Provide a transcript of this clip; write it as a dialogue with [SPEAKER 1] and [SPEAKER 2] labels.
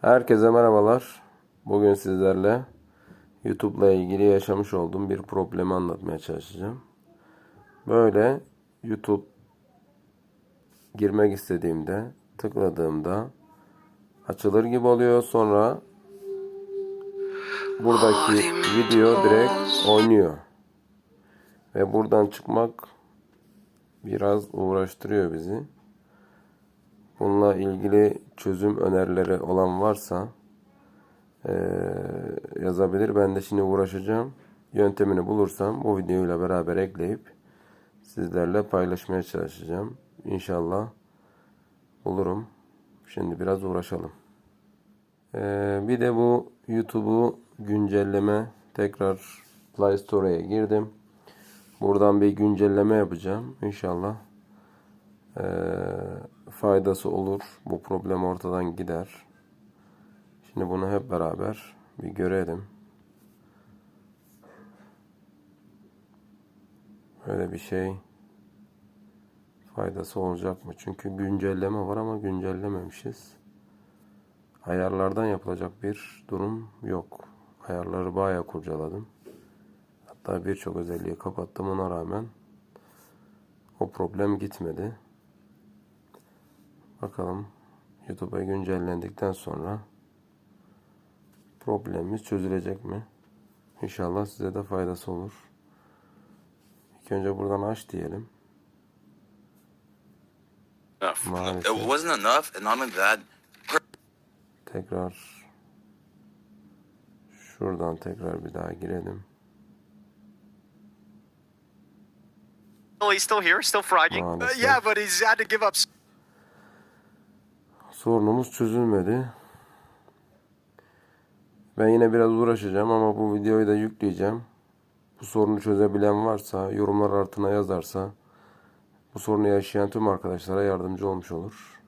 [SPEAKER 1] Herkese merhabalar. Bugün sizlerle YouTube'la ilgili yaşamış olduğum bir problemi anlatmaya çalışacağım. Böyle YouTube girmek istediğimde tıkladığımda açılır gibi oluyor. Sonra buradaki video direkt oynuyor. Ve buradan çıkmak biraz uğraştırıyor bizi. Bununla ilgili çözüm önerileri olan varsa eee, yazabilir. Ben de şimdi uğraşacağım. Yöntemini bulursam bu videoyla beraber ekleyip sizlerle paylaşmaya çalışacağım. İnşallah bulurum. Şimdi biraz uğraşalım. Eee, bir de bu YouTube'u güncelleme tekrar Play Store'ya girdim. Buradan bir güncelleme yapacağım. İnşallah eee, faydası olur. Bu problem ortadan gider. Şimdi bunu hep beraber bir görelim. Öyle bir şey faydası olacak mı? Çünkü güncelleme var ama güncellememişiz. Ayarlardan yapılacak bir durum yok. Ayarları bayağı kurcaladım. Hatta birçok özelliği kapattım ona rağmen o problem gitmedi. Bakalım YouTube'a güncellendikten sonra problemimiz çözülecek mi? İnşallah size de faydası olur. İlk önce buradan aç diyelim.
[SPEAKER 2] enough.
[SPEAKER 1] Maalesef.
[SPEAKER 2] It wasn't enough, and not only that,
[SPEAKER 1] Tekrar şuradan tekrar bir daha girelim.
[SPEAKER 3] Oh, he's still here, still frogging.
[SPEAKER 1] Well,
[SPEAKER 3] Uh, yeah, but he's had to give up.
[SPEAKER 1] Sorunumuz çözülmedi. Ben yine biraz uğraşacağım ama bu videoyu da yükleyeceğim. Bu sorunu çözebilen varsa, yorumlar altına yazarsa bu sorunu yaşayan tüm arkadaşlara yardımcı olmuş olur.